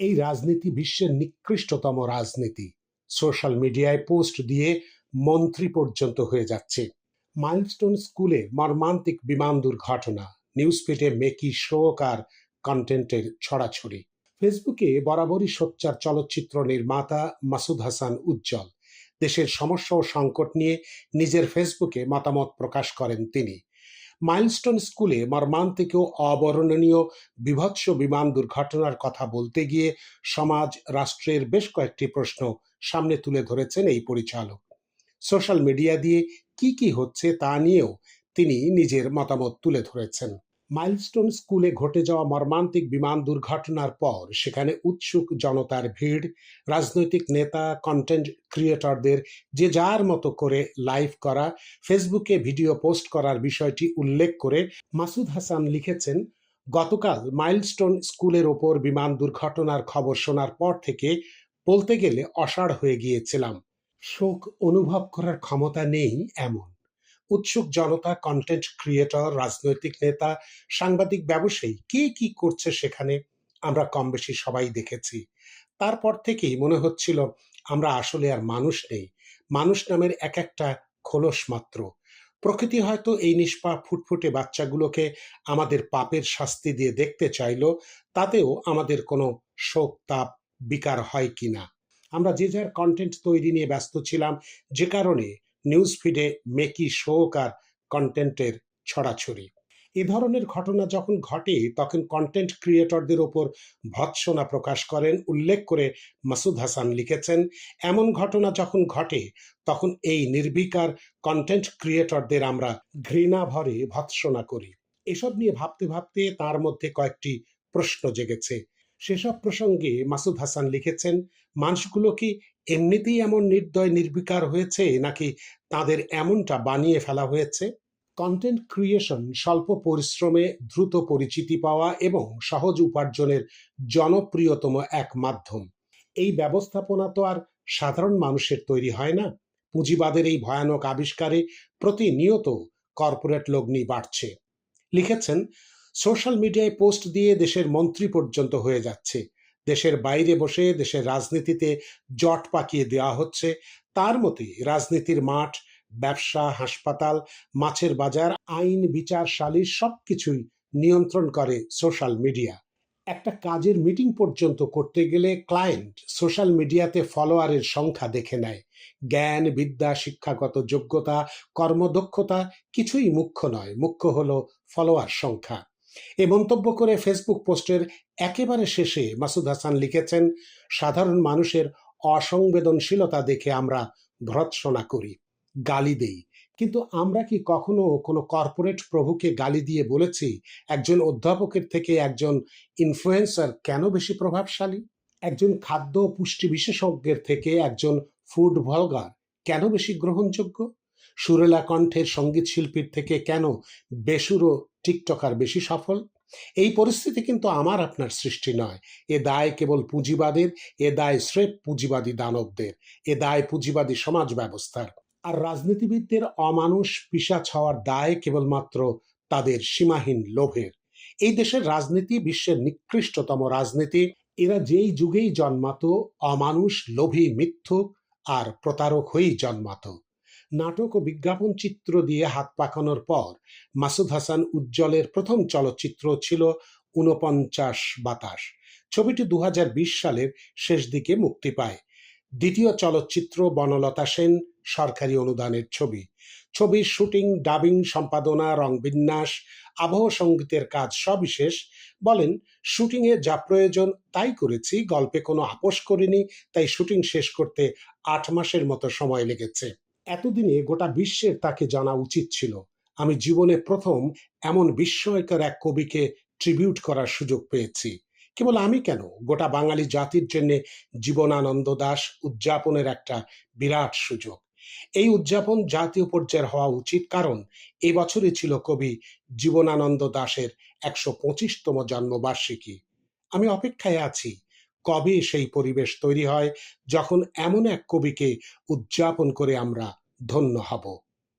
এই রাজনীতি বিশ্বের নিকৃষ্টতম রাজনীতি। সোশ্যাল মিডিয়ায় পোস্ট দিয়ে মন্ত্রী পর্যন্ত হয়ে যাচ্ছে। মাইলস্টোন স্কুলে মর্মান্তিক বিমান দুর্ঘটনা। নিউজ ফিডে মেকি শোক আর কন্টেন্টের ছড়াছড়ি। ফেসবুকে বরাবরই সোচ্চার চলচ্চিত্র নির্মাতা মাসুদ হাসান উজ্জ্বল। দেশের সমস্যা ও সংকট নিয়ে নিজের ফেসবুকে মতামত প্রকাশ করেন তিনি। মাইলস্টোন স্কুলে মর্মান্তিক ও অবর্ণনীয় বিভৎস বিমান দুর্ঘটনার কথা বলতে গিয়ে সমাজ রাষ্ট্রের বেশ কয়েকটি প্রশ্ন সামনে তুলে ধরেছেন এই পরিচালক। সোশ্যাল মিডিয়া দিয়ে কি কি হচ্ছে তা নিয়েও তিনি নিজের মতামত তুলে ধরেছেন। মাইলস্টোন স্কুলে ঘটে যাওয়া মর্মান্তিক বিমান দুর্ঘটনার পর সেখানে উৎসুক জনতার ভিড়, রাজনৈতিক নেতা কন্টেন্ট ক্রিয়েটরদের যে যার মতো করে লাইভ করা ফেসবুকে ভিডিও পোস্ট করার বিষয়টি উল্লেখ করে মাসুদ হাসান লিখেছেন, গতকাল মাইলস্টোন স্কুলের ওপর বিমান দুর্ঘটনার খবর শোনার পর থেকে বলতে গেলে অসাড় হয়ে গিয়েছিলাম। শোক অনুভব করার ক্ষমতা নেই এমন। উৎসুক জনতা কন্টেন্ট ক্রিয়েটর রাজনৈতিক নেতা, সাংবাদিক, ব্যবসায়ী কে কি করছে সেখানে আমরা কম বেশি সবাই দেখেছি। তারপর থেকেই মনে হচ্ছিল আমরা আসলে আর মানুষ নেই। মানুষ নামের এক একটা খোলস মাত্র। প্রকৃতি হয়তো এই নিষ্পা ফুটফুটে বাচ্চাগুলোকে আমাদের পাপের শাস্তি দিয়ে দেখতে চাইলো, তাতেও আমাদের কোনো শোক, তাপ, বিকার হয় কিনা। আমরা যে যার কন্টেন্ট তৈরি নিয়ে ব্যস্ত ছিলাম, যে কারণে নিউজ ফিডে মেকি শোক আর কন্টেন্টের ছড়াছড়ি। এ ধরনের ঘটনা যখন ঘটে, তখন কন্টেন্ট ক্রিয়েটরদের ওপর ভৎসনা প্রকাশ করেন, উল্লেখ করে মাসুদ হাসান লিখেছেন, এমন ঘটনা যখন ঘটে, তখন এই নির্বিকার কন্টেন্ট ক্রিয়েটরদের আমরা ঘৃণা ভরে ভৎসনা করি। এসব নিয়ে ভাবতে ভাবতে তার মধ্যে কয়েকটি প্রশ্ন জেগেছে। সেসব প্রসঙ্গে মাসুদ হাসান লিখেছেন, মানুষগুলো কি এমনিতেই এমন নির্দয় নির্বিকার হয়েছে নাকি তাদের এমনটা বানিয়ে ফেলা হয়েছে? কন্টেন্ট ক্রিয়েশন স্বল্প পরিশ্রমে দ্রুত পরিচিতি পাওয়া এবং সহজ উপার্জনের জনপ্রিয়তম এক মাধ্যম। এই ব্যবস্থাপনা তো আর সাধারণ মানুষের তৈরি হয় না। পুঁজিবাদের এই ভয়ানক আবিষ্কারে প্রতিনিয়ত কর্পোরেট লগ্নি বাড়ছে। লিখেছেন, সোশ্যাল মিডিয়ায় পোস্ট দিয়ে দেশের মন্ত্রী পর্যন্ত হয়ে যাচ্ছে। দেশের বাইরে বসে দেশের রাজনীতিতে জট পাকিয়ে দেওয়া হচ্ছে। তার মতে রাজনীতির মাঠ, ব্যবসা, হাসপাতাল, মাছের বাজার, আইন, বিচার, সালিশ সবকিছুই নিয়ন্ত্রণ করে সোশ্যাল মিডিয়া। একটা কাজের মিটিং পর্যন্ত করতে গেলে ক্লায়েন্ট সোশ্যাল মিডিয়াতে ফলোয়ারের সংখ্যা দেখে নেয়। জ্ঞান, বিদ্যা, শিক্ষাগত যোগ্যতা, কর্মদক্ষতা কিছুই মুখ্য নয়, মুখ্য হলো ফলোয়ার সংখ্যা। এ মন্তব্য করে ফেসবুক পোস্টের একেবারে শেষে মাসুদ হাসান লিখেছেন, সাধারণ মানুষের অসংবেদনশীলতা দেখে আমরা ভ্রৎসনা করি, গালি দেই। কিন্তু আমরা কি কখনো কোনো কর্পোরেট প্রভুকে গালি দিয়ে বলেছি, একজন অধ্যাপকের থেকে একজন ইনফ্লুয়েন্সার কেন বেশি প্রভাবশালী? একজন খাদ্য পুষ্টি বিশেষজ্ঞের থেকে একজন ফুড ভলগার কেন বেশি গ্রহণযোগ্য? সুরেলা কণ্ঠের সংগীত শিল্পীর থেকে কেন বেসুরো টিকটকার বেশি সফল। এই পরিস্থিতি কিন্তু আমার আপনার সৃষ্টি নয়। এ দায় কেবল পুঁজিবাদের, এ দায় স্রেফ পুঁজিবাদী দানবদের, এ দায় পুঁজিবাদী সমাজ ব্যবস্থার। আর রাজনীতিবিদদের অমানুষ পিসাচ হওয়ার দায় কেবলমাত্র তাদের সীমাহীন লোভের। এই দেশের রাজনীতি বিশ্বের নিকৃষ্টতম রাজনীতি। এরা যেই যুগেই জন্মাতো, অমানুষ লোভী মিথ্যুক আর প্রতারক হয়েই জন্মাতো। নাটক ও বিজ্ঞাপন চিত্র দিয়ে হাত পাকানোর পর মাসুদ হাসান উজ্জ্বলের প্রথম চলচ্চিত্র ছিল ঊনপঞ্চাশ বাতাস। ছবিটি দু হাজার বিশ সালের শেষ দিকে মুক্তি পায়। দ্বিতীয় চলচ্চিত্র বনলতা সেন সরকারি অনুদানের ছবি। ছবির শুটিং, ডাবিং, সম্পাদনা, রং বিন্যাস, আবহ সঙ্গীতের কাজ সবিশেষ বলেন শুটিংয়ে যা প্রয়োজন তাই করেছি, গল্পে কোনো আপোষ করিনি, তাই শুটিং শেষ করতে আট মাসের মতো সময় লেগেছে। এতদিনে গোটা বিশ্বের তাকে জানা উচিত ছিল। আমি জীবনে প্রথম এমন বিস্ময়কর এক কবিকে ট্রিবিউট করার সুযোগ পেয়েছি। কেবল আমি কেন? গোটা বাঙালি জাতির জন্য জীবনানন্দ দাস উদযাপনের একটা বিরাট সুযোগ। এই উদযাপন জাতীয় পর্যায়ের হওয়া উচিত কারণ এবছরই ছিল কবি জীবনানন্দ দাশের একশো পঁচিশতম জন্মবার্ষিকী। আমি অপেক্ষায় আছি, কবে সেই পরিবেশ তৈরি হয়, যখন এমন এক কবিকে উদযাপন করে আমরা ধন্য হব।